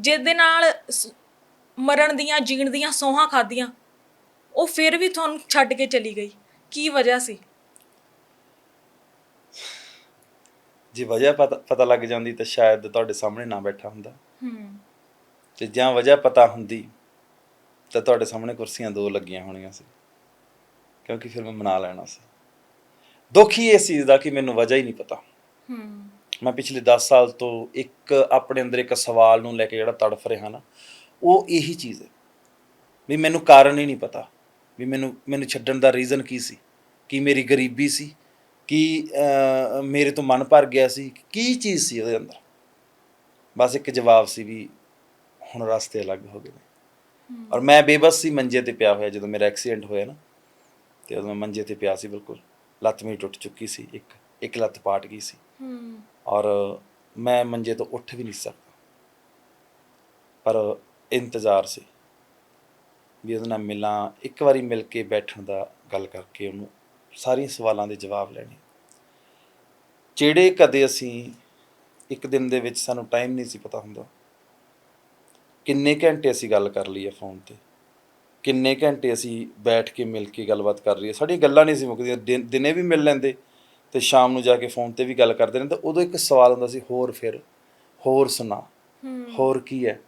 ਜਿਹਦੇ ਨਾਲ ਸ- ਮਰਨ ਦੀਆਂ ਜੀਣ ਦੀਆਂ ਸੋਹਾਂ ਖਾਦੀਆਂ ਉਹ ਫਿਰ ਵੀ ਤੁਹਾਨੂੰ ਛੱਡ ਕੇ ਚਲੀ ਗਈ। ਕੀ ਵਜ੍ਹਾ ਸੀ? ਜੇ ਵਜ੍ਹਾ ਪਤਾ ਪਤਾ ਲੱਗ ਜਾਂਦੀ ਤਾਂ ਸ਼ਾਇਦ ਤੁਹਾਡੇ ਸਾਹਮਣੇ ਨਾ ਬੈਠਾ ਹੁੰਦਾ। ਹੂੰ। ਤੇ ਜਾਂ ਵਜ੍ਹਾ ਪਤਾ ਹੁੰਦੀ ਤਾਂ ਤੁਹਾਡੇ ਸਾਹਮਣੇ ਕੁਰਸੀਆਂ ਦੋ ਲੱਗੀਆਂ ਹੋਣੀਆਂ ਸੀ ਕਿਉਂਕਿ ਫਿਰ ਮੈਂ ਮਨਾ ਲੈਣਾ ਸੀ। ਦੁੱਖ ਹੀ ਇਸ ਚੀਜ਼ ਦਾ ਕਿ ਮੈਨੂੰ ਵਜ੍ਹਾ ਹੀ ਨਹੀਂ ਪਤਾ। ਹੂੰ। ਮੈਂ ਪਿਛਲੇ 10 ਸਾਲ ਤੋਂ ਇੱਕ ਆਪਣੇ ਅੰਦਰ ਇੱਕ ਸਵਾਲ ਨੂੰ ਲੈ ਕੇ ਜਿਹੜਾ ਤੜਫ ਰਿਹਾ ਨਾ ਉਹ ਇਹੀ ਚੀਜ਼ ਹੈ ਵੀ ਮੈਨੂੰ ਕਾਰਨ ਹੀ ਨਹੀਂ ਪਤਾ ਵੀ ਮੈਨੂੰ ਮੈਨੂੰ ਛੱਡਣ ਦਾ ਰੀਜ਼ਨ ਕੀ ਸੀ ਕੀ ਮੇਰੀ ਗਰੀਬੀ ਸੀ ਕੀ ਮੇਰੇ ਤੋਂ ਮਨ ਭਰ ਗਿਆ ਸੀ ਕੀ ਚੀਜ਼ ਸੀ ਉਹਦੇ ਅੰਦਰ? ਬਸ ਇੱਕ ਜਵਾਬ ਸੀ ਵੀ ਹੁਣ ਰਸਤੇ ਅਲੱਗ ਹੋ ਗਏ ਨੇ। ਔਰ ਮੈਂ ਬੇਬਸ ਸੀ ਮੰਜੇ ਤੇ ਪਿਆ ਹੋਇਆ ਜਦੋਂ ਮੇਰਾ ਐਕਸੀਡੈਂਟ ਹੋਇਆ ਨਾ ਤੇ ਉਦੋਂ ਮੈਂ ਮੰਜੇ ਤੇ ਪਿਆ ਸੀ ਬਿਲਕੁਲ ਲੱਤ ਮੇਰੀ ਟੁੱਟ ਚੁੱਕੀ ਸੀ ਇੱਕ ਇੱਕ ਲੱਤ ਪਾਟ ਗਈ ਸੀ। ਔਰ ਮੈਂ ਮੰਜੇ ਤੋਂ ਉੱਠ ਵੀ ਨਹੀਂ ਸਕਦਾ। ਪਰ ਇੰਤਜ਼ਾਰ ਸੀ ਵੀ ਉਹਦੇ ਨਾਲ ਮਿਲਾਂ, ਇੱਕ ਵਾਰੀ ਮਿਲ ਕੇ ਬੈਠਣ ਦਾ ਗੱਲ ਕਰਕੇ ਉਹਨੂੰ ਸਾਰੀਆਂ ਸਵਾਲਾਂ ਦੇ ਜਵਾਬ ਲੈਣੇ। ਜਿਹੜੇ ਕਦੇ ਅਸੀਂ ਇੱਕ ਦਿਨ ਦੇ ਵਿੱਚ ਸਾਨੂੰ ਟਾਈਮ ਨਹੀਂ ਸੀ ਪਤਾ ਹੁੰਦਾ, ਕਿੰਨੇ ਘੰਟੇ ਅਸੀਂ ਗੱਲ ਕਰ ਲਈਏ ਫੋਨ ਤੇ, ਕਿੰਨੇ ਘੰਟੇ ਅਸੀਂ ਬੈਠ ਕੇ ਮਿਲ ਕੇ ਗੱਲਬਾਤ ਕਰ ਲਈਏ ਸਾਡੀਆਂ ਗੱਲਾਂ ਨਹੀਂ ਸੀ ਮੁੱਕਦੀਆਂ ਦਿਨ- ਦਿਨੇ ਵੀ ਮਿਲ ਲੈਂਦੇ ਤੇ ਸ਼ਾਮ ਨੂੰ ਜਾ ਕੇ ਫੋਨ ਤੇ ਵੀ ਗੱਲ ਕਰਦੇ ਨੇ ਤਾਂ ਉਦੋਂ ਇੱਕ ਸਵਾਲ ਹੁੰਦਾ ਸੀ ਹੋਰ ਫਿਰ ਹੋਰ ਸੁਣਾ ਹੋਰ ਕੀ ਹੈ?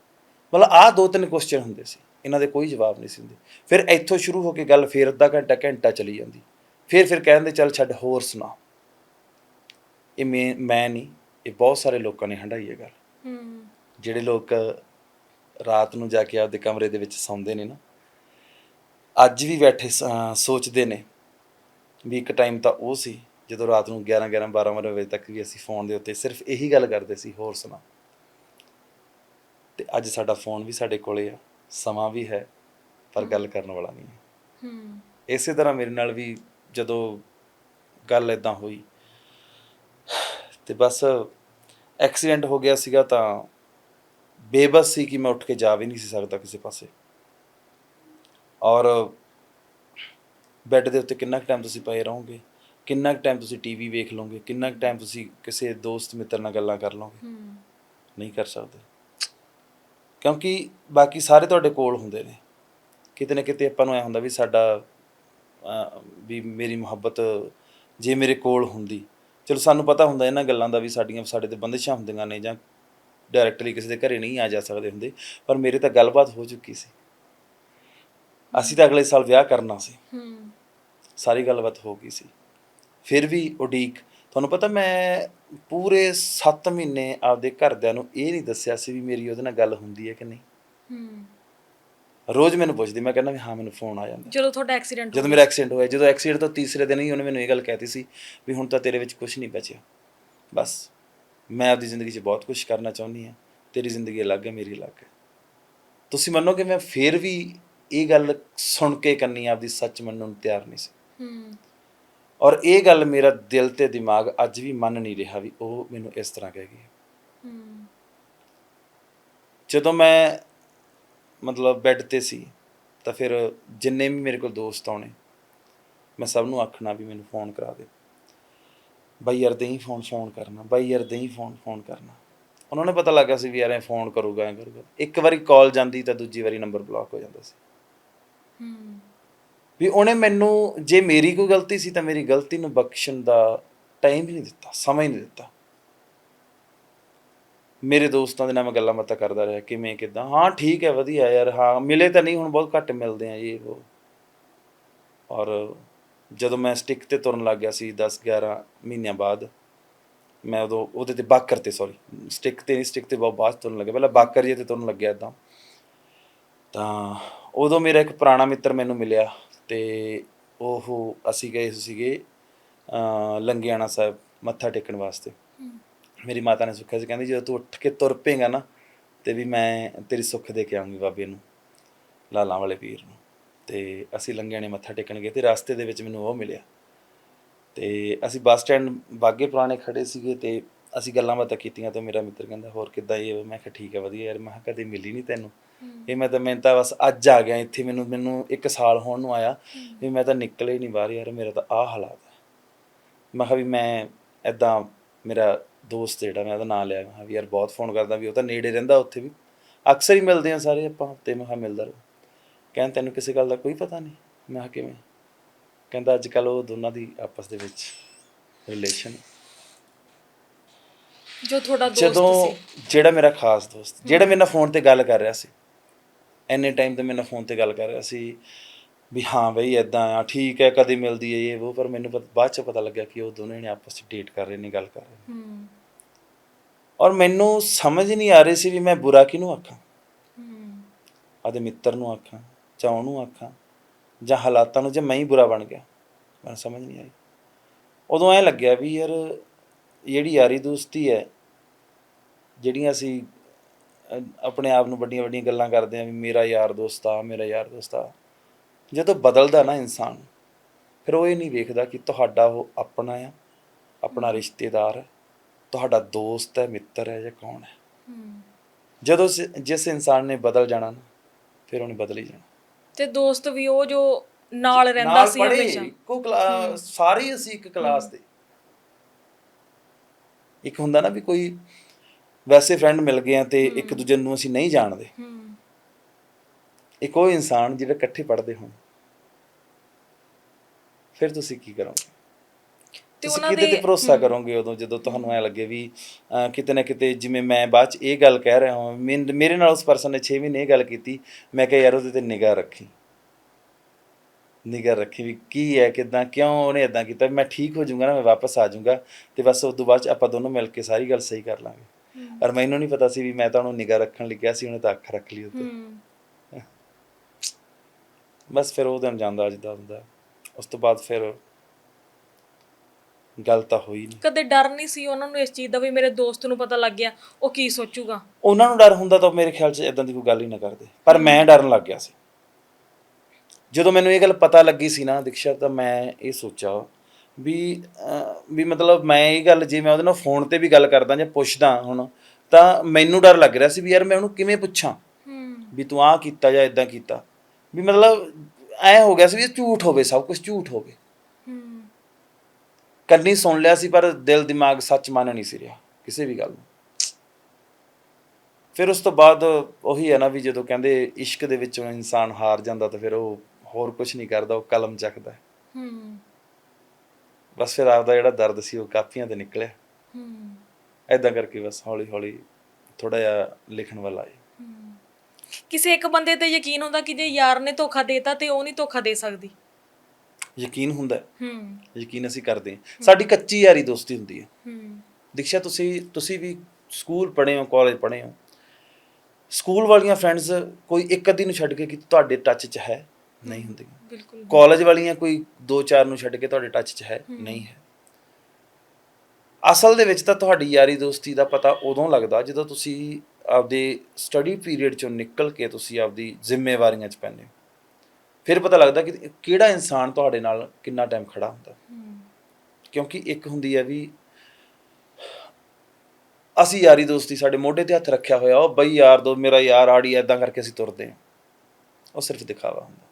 ਮਤਲਬ ਆਹ ਦੋ ਤਿੰਨ ਕੁਐਸਚਨ ਹੁੰਦੇ ਸੀ ਇਹਨਾਂ ਦੇ ਕੋਈ ਜਵਾਬ ਨਹੀਂ ਸੀ ਹੁੰਦੇ। ਫਿਰ ਇੱਥੋਂ ਸ਼ੁਰੂ ਹੋ ਕੇ ਗੱਲ ਫਿਰ ਅੱਧਾ ਘੰਟਾ ਘੰਟਾ ਚਲੀ ਜਾਂਦੀ। ਫਿਰ ਫਿਰ ਕਹਿੰਦੇ ਚੱਲ ਛੱਡ ਹੋਰ ਸੁਣਾ। ਇਹ ਮੈਂ ਨਹੀਂ ਇਹ ਬਹੁਤ ਸਾਰੇ ਲੋਕਾਂ ਨੇ ਹੰਡਾਈ ਇਹ ਗੱਲ। ਜਿਹੜੇ ਲੋਕ ਰਾਤ ਨੂੰ ਜਾ ਕੇ ਆਪਦੇ ਕਮਰੇ ਦੇ ਵਿੱਚ ਸੌਂਦੇ ਨੇ ਨਾ ਅੱਜ ਵੀ ਬੈਠੇ ਸੋਚਦੇ ਨੇ ਵੀ ਇੱਕ ਟਾਈਮ ਤਾਂ ਉਹ ਸੀ ਜਦੋਂ ਰਾਤ ਨੂੰ 11 11 12 12 ਵਜੇ ਤੱਕ ਵੀ ਅਸੀਂ ਫੋਨ ਦੇ ਉੱਤੇ ਸਿਰਫ ਇਹੀ ਗੱਲ ਕਰਦੇ ਸੀ ਹੋਰ ਸੁਣਾ। ਤੇ ਅੱਜ ਸਾਡਾ ਫੋਨ ਵੀ ਸਾਡੇ ਕੋਲੇ ਆ ਸਮਾਂ ਵੀ ਹੈ ਪਰ ਗੱਲ ਕਰਨ ਵਾਲਾ ਨਹੀਂ ਹੈ। ਹੂੰ। ਇਸੇ ਤਰ੍ਹਾਂ ਮੇਰੇ ਨਾਲ ਵੀ ਜਦੋਂ ਗੱਲ ਇਦਾਂ ਹੋਈ ਤੇ ਬਸ ਐਕਸੀਡੈਂਟ ਹੋ ਗਿਆ ਸੀਗਾ ਤਾਂ ਬੇਬਸ ਸੀ ਕਿ ਮੈਂ ਉੱਠ ਕੇ ਜਾ ਵੀ ਨਹੀਂ ਸੀ ਸਕਦਾ ਕਿਸੇ ਪਾਸੇ। ਔਰ ਬੈੱਡ ਦੇ ਉੱਤੇ ਕਿੰਨਾ ਕੁ ਟਾਈਮ ਤੁਸੀਂ ਪਏ ਰਹੋਗੇ? ਕਿੰਨਾ ਕੁ ਟਾਈਮ ਤੁਸੀਂ ਟੀਵੀ ਵੇਖ ਲਓਗੇ? ਕਿੰਨਾ ਕੁ ਟਾਈਮ ਤੁਸੀਂ ਕਿਸੇ ਦੋਸਤ ਮਿੱਤਰ ਨਾਲ ਗੱਲਾਂ ਕਰ ਲਓਗੇ? ਹੂੰ। ਨਹੀਂ ਕਰ ਸਕਦੇ। ਕਿਉਂਕਿ ਬਾਕੀ ਸਾਰੇ ਤੁਹਾਡੇ ਕੋਲ ਹੁੰਦੇ ਨੇ। ਕਿਤੇ ਨਾ ਕਿਤੇ ਆਪਾਂ ਨੂੰ ਐ ਹੁੰਦਾ ਵੀ ਸਾਡਾ ਵੀ ਮੇਰੀ ਮੁਹੱਬਤ ਜੇ ਮੇਰੇ ਕੋਲ ਹੁੰਦੀ। ਚਲੋ ਸਾਨੂੰ ਪਤਾ ਹੁੰਦਾ ਇਹਨਾਂ ਗੱਲਾਂ ਦਾ ਵੀ ਸਾਡੀਆਂ ਸਾਡੇ ਤੇ ਬੰਦਿਸ਼ਾਂ ਹੁੰਦੀਆਂ ਨੇ ਜਾਂ ਡਾਇਰੈਕਟਲੀ ਕਿਸੇ ਦੇ ਘਰੇ ਨਹੀਂ ਆ ਜਾ ਸਕਦੇ ਹੁੰਦੇ। ਪਰ ਮੇਰੇ ਤਾਂ ਗੱਲਬਾਤ ਹੋ ਚੁੱਕੀ ਸੀ। ਅਸੀਂ ਤਾਂ ਅਗਲੇ ਸਾਲ ਵਿਆਹ ਕਰਨਾ ਸੀ। ਹੂੰ। ਸਾਰੀ ਗੱਲਬਾਤ ਹੋ ਗਈ ਸੀ। ਫਿਰ ਵੀ ਉਡੀਕ। ਤੁਹਾਨੂੰ ਪਤਾ ਮੈਂ ਪੂਰੇ 7 ਮਹੀਨੇ ਆਪਦੇ ਘਰਦਿਆਂ ਨੂੰ ਇਹ ਨਹੀਂ ਦੱਸਿਆ ਸੀ ਵੀ ਮੇਰੀ ਉਹਦੇ ਨਾਲ ਗੱਲ ਹੁੰਦੀ ਹੈ ਕਿ ਨਹੀਂ। ਹੂੰ। ਰੋਜ਼ ਮੈਨੂੰ ਪੁੱਛਦੀ ਮੈਂ ਕਹਿੰਦਾ ਵੀ ਹਾਂ ਮੈਨੂੰ ਫੋਨ ਆ ਜਾਂਦਾ। ਜਦੋਂ ਤੁਹਾਡਾ ਐਕਸੀਡੈਂਟ ਜਦੋਂ ਮੇਰਾ ਐਕਸੀਡੈਂਟ ਹੋਇਆ ਜਦੋਂ ਐਕਸੀਡੈਂਟ ਤੋਂ ਤੀਸਰੇ ਦਿਨ ਹੀ ਉਹਨੇ ਮੈਨੂੰ ਇਹ ਗੱਲ ਕਹਿਤੀ ਸੀ ਵੀ ਹੁਣ ਤਾਂ ਤੇਰੇ ਵਿੱਚ ਕੁਝ ਨਹੀਂ ਬਚਿਆ। ਬਸ ਮੈਂ ਆਪਦੀ ਜ਼ਿੰਦਗੀ 'ਚ ਬਹੁਤ ਕੁਝ ਕਰਨਾ ਚਾਹੁੰਦੀ ਹਾਂ। ਤੇਰੀ ਜ਼ਿੰਦਗੀ ਅਲੱਗ ਹੈ ਮੇਰੀ ਅਲੱਗ ਹੈ। ਤੁਸੀਂ ਮੰਨੋਗੇ ਮੈਂ ਫੇਰ ਵੀ ਇਹ ਗੱਲ ਸੁਣ ਕੇ ਕੰਨੀ ਆਪਦੀ ਸੱਚ ਮੰਨਣ ਨੂੰ ਤਿਆਰ ਨਹੀਂ ਸੀ। ਹੂੰ। ਔਰ ਇਹ ਗੱਲ ਮੇਰਾ ਦਿਲ ਤੇ ਦਿਮਾਗ ਅੱਜ ਵੀ ਮੰਨ ਨਹੀਂ ਰਿਹਾ ਵੀ ਉਹ ਮੈਨੂੰ ਇਸ ਤਰ੍ਹਾਂ ਕਹਿ ਗਈ ਜਦੋਂ ਮੈਂ ਮਤਲਬ ਬੈੱਡ ਤੇ ਸੀ, ਤਾਂ ਫਿਰ ਜਿੰਨੇ ਵੀ ਮੇਰੇ ਕੋਲ ਦੋਸਤ ਆਉਣੇ, ਮੈਂ ਸਭ ਨੂੰ ਆਖਣਾ ਵੀ ਮੈਨੂੰ ਫੋਨ ਕਰਾ ਦੇ ਬਾਈ ਯਾਰ ਦੇਈ ਫੋਨ ਫੋਨ ਕਰਨਾ, ਬਾਈ ਯਾਰ ਦੇਈ ਫੋਨ ਫੋਨ ਕਰਨਾ। ਉਹਨਾਂ ਨੇ ਪਤਾ ਲੱਗਾ ਸੀ ਵੀ ਯਾਰ ਇਹ ਫੋਨ ਕਰੂਗਾ, ਐ ਕਰੂਗਾ। ਇੱਕ ਵਾਰੀ ਕਾਲ ਜਾਂਦੀ ਤਾਂ ਦੂਜੀ ਵਾਰੀ ਨੰਬਰ ਬਲੌਕ ਹੋ ਜਾਂਦਾ ਸੀ। ਹੂੰ। ਵੀ ਉਹਨੇ ਮੈਨੂੰ, ਜੇ ਮੇਰੀ ਕੋਈ ਗਲਤੀ ਸੀ ਤਾਂ ਮੇਰੀ ਗਲਤੀ ਨੂੰ ਬਖਸ਼ਣ ਦਾ ਟਾਈਮ ਹੀ ਨਹੀਂ ਦਿੱਤਾ, ਸਮਾਂ ਹੀ ਨਹੀਂ ਦਿੱਤਾ। ਮੇਰੇ ਦੋਸਤਾਂ ਦੇ ਨਾਲ ਮੈਂ ਗੱਲਾਂ ਬਾਤਾਂ ਕਰਦਾ ਰਿਹਾ, ਕਿਵੇਂ, ਕਿਦਾਂ। ਹਾਂ, ਠੀਕ ਹੈ, ਵਧੀਆ ਯਾਰ, ਹਾਂ, ਮਿਲੇ ਤਾਂ ਨਹੀਂ, ਹੁਣ ਬਹੁਤ ਘੱਟ ਮਿਲਦੇ ਆ ਇਹ ਉਹ। ਔਰ ਜਦੋਂ ਮੈਂ ਸਟਿਕ ਤੇ ਤੁਰਨ ਲੱਗ ਗਿਆ ਸੀ 10 11 ਮਹੀਨਿਆਂ ਬਾਅਦ, ਮੈਂ ਉਦੋਂ, ਉਹਦੇ ਤੇ ਬਾਕਰ ਤੇ ਸੌਰੀ ਸਟਿਕ ਤੇ ਨਹੀਂ ਸਟਿਕ ਤੇ ਬਹੁਤ ਬਾਅਦ 'ਚ ਤੁਰਨ ਲੱਗਿਆ ਪਹਿਲਾਂ ਬਾਕਰ ਜੇ ਤੇ ਤੁਰਨ ਲੱਗਿਆ ਇਦਾਂ ਤਾਂ ਉਦੋਂ ਮੇਰਾ ਇੱਕ ਪੁਰਾਣਾ ਮਿੱਤਰ ਮੈਨੂੰ ਮਿਲਿਆ ਤੇ ਉਹ ਅਸੀਂ ਗਏ ਸੀਗੇ ਲੰਗਿਆਣਾ ਸਾਹਿਬ ਮੱਥਾ ਟੇਕਣ ਵਾਸਤੇ। ਮੇਰੀ ਮਾਤਾ ਨੇ ਸੁੱਖਿਆ ਸੀ ਕਹਿੰਦੀ ਜਦੋਂ ਤੂੰ ਉੱਠ ਕੇ ਤੁਰ ਪਏਗਾ ਨਾ ਤੇ ਵੀ ਮੈਂ ਤੇਰੀ ਸੁੱਖ ਦੇ ਕੇ ਆਉਂਗੀ ਬਾਬੇ ਨੂੰ ਲਾਲਾਂ ਵਾਲੇ ਪੀਰ ਨੂੰ। ਤੇ ਅਸੀਂ ਲੰਗਿਆਣੇ ਮੱਥਾ ਟੇਕਣ ਗਏ ਤੇ ਰਸਤੇ ਦੇ ਵਿੱਚ ਮੈਨੂੰ ਉਹ ਮਿਲਿਆ। ਤੇ ਅਸੀਂ ਬੱਸ ਸਟੈਂਡ ਬਾਗੇ ਪੁਰਾਣੇ ਖੜੇ ਸੀਗੇ ਤੇ ਅਸੀਂ ਗੱਲਾਂ ਬਾਤਾਂ ਕੀਤੀਆਂ ਤੇ ਮੇਰਾ ਮਿੱਤਰ ਕਹਿੰਦਾ ਹੋਰ ਕਿੱਦਾਂ ਇਹ ਮੈਂ ਕਿਹਾ ਠੀਕ ਹੈ ਵਧੀਆ ਯਾਰ। ਮੈਂ ਕਿਹਾ ਕਦੇ ਮਿਲੀ ਨਹੀਂ ਤੈਨੂੰ? ਇਹ ਮੈਂ ਤਾਂ ਮੈਂ ਤਾਂ ਬਸ ਅੱਜ ਆ ਗਿਆ ਇੱਥੇ ਮੈਨੂੰ ਮੈਨੂੰ ਇੱਕ ਸਾਲ ਹੋਣ ਨੂੰ ਆਇਆ ਵੀ ਮੈਂ ਤਾਂ ਨਿਕਲੇ ਹੀ ਨਹੀਂ ਬਾਹਰ ਯਾਰ ਮੇਰਾ ਤਾਂ ਆਹ ਹਾਲਾਤ ਹੈ ਮੈਂ ਕਿਹਾ ਵੀ ਮੈਂ ਐਦਾਂ ਮੇਰਾ ਦੋਸਤ ਜਿਹੜਾ ਮੈਂ ਉਹਦਾ ਨਾਮ ਲਿਆ ਮੈਂ ਕਿਹਾ ਵੀ ਯਾਰ ਬਹੁਤ ਫੋਨ ਕਰਦਾ ਵੀ ਉਹ ਤਾਂ ਨੇੜੇ ਰਹਿੰਦਾ ਉੱਥੇ ਵੀ। ਅਕਸਰ ਹੀ ਮਿਲਦੇ ਆ ਸਾਰੇ ਆਪਾਂ ਤੇ ਮੈਂ ਕਿਹਾ ਮਿਲਦਾ ਰਹੋ। ਕਹਿੰਦਾ ਤੈਨੂੰ ਕਿਸੇ ਗੱਲ ਦਾ ਕੋਈ ਪਤਾ ਨਹੀਂ ਮੈਂ ਕਿਹਾ ਕਿਵੇਂ? ਕਹਿੰਦਾ ਅੱਜ ਕੱਲ ਉਹ ਦੋਨਾਂ ਦੀ ਆਪਸ ਦੇ ਵਿੱਚ ਰਿਲੇਸ਼ਨ ਜੋ ਤੁਹਾਡਾ ਦੋਸਤ ਜਦੋਂ ਸੀ। ਜਿਹੜਾ ਮੇਰਾ ਖਾਸ ਦੋਸਤ ਜਿਹੜਾ ਮੇਰੇ ਨਾਲ ਫੋਨ ਤੇ ਗੱਲ ਕਰ ਰਿਹਾ ਸੀ। ਐਨੇ ਟਾਈਮ ਤੇ ਮੇਰੇ ਨਾਲ ਫੋਨ ਤੇ ਗੱਲ ਕਰ ਰਿਹਾ ਸੀ ਵੀ ਹਾਂ ਬਈ ਐਦਾਂ ਆ ਠੀਕ ਹੈ ਕਦੇ ਮਿਲਦੀ ਹੈ ਇਹ ਉਹ ਪਰ ਮੈਨੂੰ ਪਤ- ਬਾਅਦ ਚ ਪਤਾ ਲੱਗਿਆ ਕਿ ਉਹ ਦੋਨੇ ਨੇ ਆਪਸ ਚ ਡੇਟ ਕਰ ਰਹੇ ਨੇ ਗੱਲ ਕਰ ਰਹੇ ਨੇ। ਹੂੰ। ਔਰ ਮੈਨੂੰ ਸਮਝ ਨਹੀਂ ਆ ਰਹੀ ਸੀ ਵੀ ਮੈਂ ਬੁਰਾ ਕਿਹਨੂੰ ਆਖਾਂ। ਹੂੰ। ਆਦੇ ਮਿੱਤਰ ਨੂੰ ਆਖਾਂ ਜਾਂ ਉਹਨੂੰ ਆਖਾਂ ਜਾਂ ਹਾਲਾਤਾਂ ਨੂੰ ਜੇ ਮੈਂ ਹੀ ਬੁਰਾ ਬਣ ਗਿਆ ਮੈਨੂੰ ਸਮਝ ਨਹੀਂ ਆਈ। ਉਦੋਂ ਐ ਲੱਗਿਆ ਵੀ ਯਾਰ ਜਿਹੜੀ ਯਾਰੀ ਦੋਸਤੀ ਹੈ ਜਿਹੜੀਆਂ ਅਸੀਂ ਆਪਣੇ ਆਪ ਨੂੰ ਵੱਡੀਆਂ ਵੱਡੀਆਂ ਗੱਲਾਂ ਕਰਦੇ ਆ ਵੀ ਮੇਰਾ ਯਾਰ ਦੋਸਤ ਆ ਮੇਰਾ ਯਾਰ ਦੋਸਤ ਆ ਜਦੋਂ ਬਦਲਦਾ ਨਾ ਇਨਸਾਨ ਫਿਰ ਉਹ ਇਹ ਨਹੀਂ ਵੇਖਦਾ ਕਿ ਤੁਹਾਡਾ ਉਹ ਆਪਣਾ ਆ ਆਪਣਾ ਰਿਸ਼ਤੇਦਾਰ ਹੈ ਤੁਹਾਡਾ ਦੋਸਤ ਹੈ ਮਿੱਤਰ ਹੈ ਜਾਂ ਕੌਣ ਹੈ। ਜਦੋਂ ਜਿਸ ਇਨਸਾਨ ਨੇ ਬਦਲ ਜਾਣਾ ਨਾ ਫਿਰ ਉਹਨੇ ਬਦਲ ਹੀ ਜਾਣਾ। ਤੇ ਦੋਸਤ ਵੀ ਉਹ ਜੋ ਨਾਲ ਰਹਿੰਦਾ ਸੀ ਹਮੇਸ਼ਾ। ਸਾਰੇ ਅਸੀਂ ਇੱਕ ਕਲਾਸ ਦੇ। ਇੱਕ ਹੁੰਦਾ ਨਾ ਵੀ ਕੋਈ ਵੈਸੇ ਫਰੈਂਡ ਮਿਲ ਗਏ ਆ ਤੇ ਇੱਕ ਦੂਜੇ ਨੂੰ ਅਸੀਂ ਨਹੀਂ ਜਾਣਦੇ। ਹੂੰ। ਇੱਕ ਉਹ ਇਨਸਾਨ ਜਿਹੜਾ ਇਕੱਠੇ ਪੜ੍ਹਦੇ ਹੋਣ। ਫਿਰ ਤੁਸੀਂ ਕੀ ਕਰੋਗੇ? ਤੇ ਤੁਸੀਂ ਉਹਨਾਂ ਕਿਤੇ ਤੇ ਭਰੋਸਾ ਕਰੋਗੇ ਉਦੋਂ ਜਦੋਂ ਤੁਹਾਨੂੰ ਐ ਲੱਗੇ ਵੀ ਕਿਤੇ ਨਾ ਕਿਤੇ ਜਿਵੇਂ ਮੈਂ ਬਾਅਦ ਚ ਇਹ ਗੱਲ ਕਹਿ ਰਿਹਾ ਹਾਂ ਮੇਰੇ ਨਾਲ ਉਸ ਪਰਸਨ ਨੇ 6 ਮਹੀਨੇ ਇਹ ਗੱਲ ਕੀਤੀ ਮੈਂ ਕਿਹਾ ਯਾਰ ਉਹਦੇ ਤੇ ਨਿਗਾਹ ਰੱਖੀ। ਨਿਗਾਹ ਰੱਖੀ ਵੀ ਕੀ ਹੈ ਕਿਦਾਂ ਕਿਉਂ ਉਹਨੇ ਇਦਾਂ ਕੀਤਾ? ਮੈਂ ਠੀਕ ਹੋ ਜਾਊਂਗਾ ਨਾ ਮੈਂ ਵਾਪਸ ਆ ਜਾਊਂਗਾ ਤੇ ਬਸ ਉਸ ਤੋਂ ਬਾਅਦ ਆਪਾਂ ਦੋਨੋਂ ਮਿਲ ਕੇ ਸਾਰੀ ਗੱਲ ਸਹੀ ਕਰ ਲਾਂਗੇ। ਪਰ ਮੈਨੂੰ ਨਹੀਂ ਪਤਾ ਸੀ ਵੀ ਮੈਂ ਤਾਂ ਉਹਨੂੰ ਨਿਗਾਹ ਰੱਖਣ ਲਈ ਕਿਹਾ ਸੀ ਉਹਨੇ ਤਾਂ ਅੱਖ ਰੱਖ ਲਈ ਉੱਤੇ। ਬਸ ਫਿਰ ਉਹ ਦਿਨ ਜਾਂਦਾ ਅੱਜ ਦਾ ਹੁੰਦਾ। ਉਸ ਤੋਂ ਬਾਅਦ ਫਿਰ ਗੱਲ ਤਾਂ ਹੋਈ ਨਹੀਂ ਕਦੇ ਡਰ ਨਹੀਂ ਸੀ ਉਹਨਾਂ ਨੂੰ ਇਸ ਚੀਜ਼ ਦਾ ਵੀ ਮੇਰੇ ਦੋਸਤ ਨੂੰ ਪਤਾ ਲੱਗ ਗਿਆ? ਉਹ ਕੀ ਸੋਚੂਗਾ? ਉਹਨਾਂ ਨੂੰ ਡਰ ਹੁੰਦਾ ਤਾਂ ਮੇਰੇ ਖਿਆਲ 'ਚ ਇਦਾਂ ਦੀ ਕੋਈ ਗੱਲ ਹੀ ਨਾ ਕਰਦੇ। ਪਰ ਮੈਂ ਡਰਨ ਲੱਗ ਗਿਆ ਸੀ। ਜਦੋਂ ਮੈਨੂੰ ਇਹ ਗੱਲ ਪਤਾ ਲੱਗੀ ਸੀ ਨਾ ਦੀਕਸ਼ਾ ਤਾਂ ਮੈਂ ਇਹ ਸੋਚਿਆ ਵੀ ਵੀ ਮਤਲਬ ਮੈਂ ਇਹ ਗੱਲ ਜੇ ਮੈਂ ਉਹਦੇ ਨਾਲ ਫੋਨ ਤੇ ਵੀ ਗੱਲ ਕਰਦਾ ਜਾਂ ਪੁੱਛਦਾ ਹੁਣ ਤਾਂ ਮੈਨੂੰ ਡਰ ਲੱਗ ਰਿਹਾ ਸੀ ਵੀ ਯਾਰ ਮੈਂ ਉਹਨੂੰ ਕਿਵੇਂ ਪੁੱਛਾਂ? ਵੀ ਤੂੰ ਆਹ ਕੀਤਾ ਜਾਂ ਇਦਾਂ ਕੀਤਾ। ਵੀ ਮਤਲਬ ਐ ਹੋ ਗਿਆ ਸੀ ਵੀ ਝੂਠ ਹੋਵੇ ਸਭ ਕੁਝ ਝੂਠ ਹੋਵੇ। ਕੰਨੀ ਸੁਣ ਲਿਆ ਸੀ ਪਰ ਦਿਲ ਦਿਮਾਗ ਸੱਚ ਮੰਨ ਨਹੀਂ ਸੀ ਰਿਹਾ ਕਿਸੇ ਵੀ ਗੱਲ ਨੂੰ। ਫਿਰ ਉਸ ਤੋਂ ਬਾਅਦ ਉਹੀ ਹੈ ਨਾ ਵੀ ਜਦੋਂ ਕਹਿੰਦੇ ਇਸ਼ਕ ਦੇ ਵਿੱਚੋਂ ਇਨਸਾਨ ਹਾਰ ਜਾਂਦਾ ਤਾਂ ਫਿਰ ਉਹ ਹੋਰ ਕੁਝ ਨਹੀਂ ਕਰਦਾ ਉਹ ਕਲਮ ਚੱਕਦਾ ਹੈ। ਬਸ ਫਿਰ ਆਪਦਾ ਜਿਹੜਾ ਦਰਦ ਸੀ ਉਹ ਕਾਪੀਆਂ ਤੇ ਨਿਕਲਿਆ। ਹੂੰ। ਐਦਾਂ ਕਰਕੇ ਬਸ ਹੌਲੀ ਹੌਲੀ ਥੋੜਾ ਜਿਹਾ ਲਿਖਣ ਵੱਲ ਆਏ ਹੂੰ। ਕਿਸੇ ਇੱਕ ਬੰਦੇ ਤੇ ਯਕੀਨ ਹੁੰਦਾ ਕਿ ਜੇ ਯਾਰ ਨੇ ਧੋਖਾ ਦੇਤਾ ਤੇ ਉਹ ਨਹੀਂ ਧੋਖਾ ਦੇ ਸਕਦੀ? ਯਕੀਨ ਹੁੰਦਾ ਹੈ, ਹੂੰ। ਯਕੀਨ ਅਸੀਂ ਕਰਦੇ ਹਾਂ। ਸਾਡੀ ਕੱਚੀ ਯਾਰੀ ਦੋਸਤੀ ਹੁੰਦੀ ਹੈ। ਹੂੰ। ਦੀਕਸ਼ਾ ਤੁਸੀਂ ਤੁਸੀਂ ਵੀ ਸਕੂਲ ਪੜ੍ਹੇ ਹੋ ਕਾਲਜ ਪੜ੍ਹੇ ਹੋ। ਸਕੂਲ ਵਾਲੀਆਂ ਫਰੈਂਡਸ ਕੋਈ ਇੱਕ ਅੱਧੀ ਨੂੰ ਛੱਡ ਕੇ ਕਿ ਤੁਹਾਡੇ ਟੱਚ 'ਚ ਹੈ? ਨਹੀਂ ਹੁੰਦੀਆਂ ਬਿਲਕੁਲ ਕਾਲਜ ਵਾਲੀਆਂ ਕੋਈ ਦੋ ਚਾਰ ਨੂੰ ਛੱਡ ਕੇ ਤੁਹਾਡੇ ਟੱਚ 'ਚ ਹੈ? ਨਹੀਂ ਹੈ। ਅਸਲ ਦੇ ਵਿੱਚ ਤਾਂ ਤੁਹਾਡੀ ਯਾਰੀ ਦੋਸਤੀ ਦਾ ਪਤਾ ਉਦੋਂ ਲੱਗਦਾ ਜਦੋਂ ਤੁਸੀਂ ਆਪਦੇ ਸਟੱਡੀ ਪੀਰੀਅਡ ਚੋਂ ਨਿਕਲ ਕੇ ਤੁਸੀਂ ਆਪਦੀ ਜ਼ਿੰਮੇਵਾਰੀਆਂ 'ਚ ਪੈਂਦੇ ਹੋ। ਫਿਰ ਪਤਾ ਲੱਗਦਾ ਕਿ ਕਿਹੜਾ ਇਨਸਾਨ ਤੁਹਾਡੇ ਨਾਲ ਕਿੰਨਾ ਟਾਈਮ ਖੜਾ ਹੁੰਦਾ। ਕਿਉਂਕਿ ਇੱਕ ਹੁੰਦੀ ਹੈ ਵੀ ਅਸੀਂ ਯਾਰੀ ਦੋਸਤੀ ਸਾਡੇ ਮੋਢੇ ਤੇ ਹੱਥ ਰੱਖਿਆ ਹੋਇਆ ਉਹ ਬਈ ਯਾਰ ਦੋ ਮੇਰਾ ਯਾਰ ਆੜੀ ਐਦਾਂ ਕਰਕੇ ਅਸੀਂ ਤੁਰਦੇ ਹਾਂ। ਉਹ ਸਿਰਫ ਦਿਖਾਵਾ ਹੁੰਦਾ।